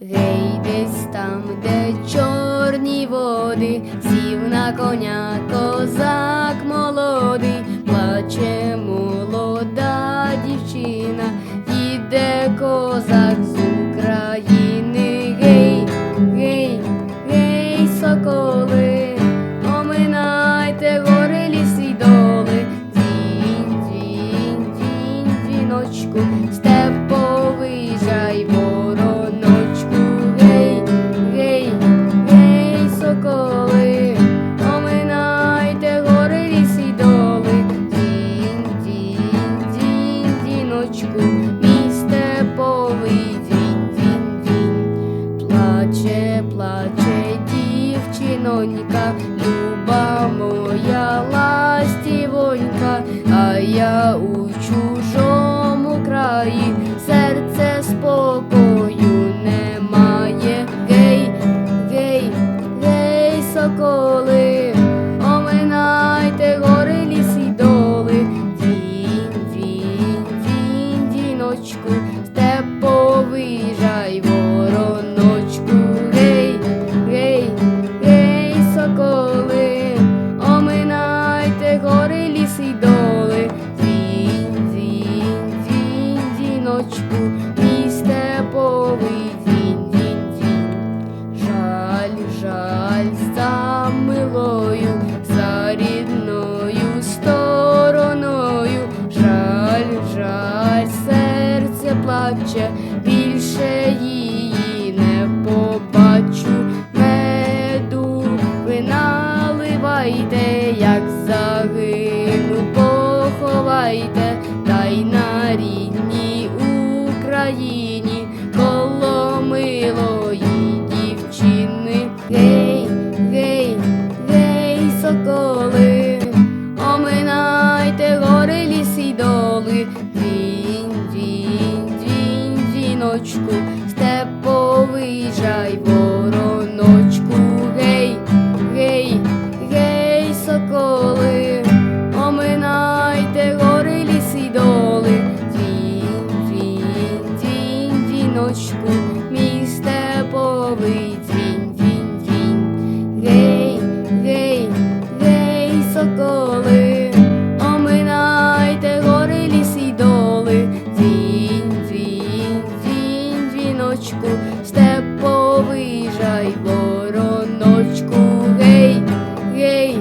Гей, десь там, де чорні води, сів на коня козак молодий, плаче дінь, діночку, мій степовий дінь, дінь, дінь. Плаче, плаче дівчинонька, люба моя ластівонька, а я у плаче, більше її не побачу. Меду ви наливайте, як загину, поховайте, та й на рідній Україні коло милої дівчини. Гей, гей, дзвіночку, степовий жай вороночку, гей, гей,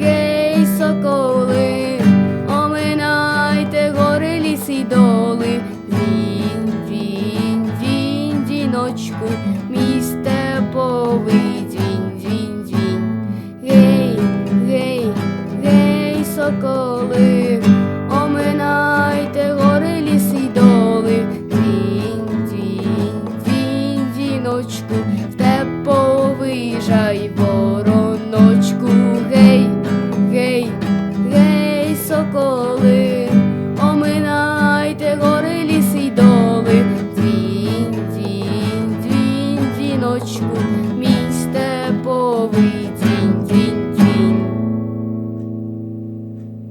гей, соколи, оминайте гори ліси і доли, він, він, він, віночку. мій степовий.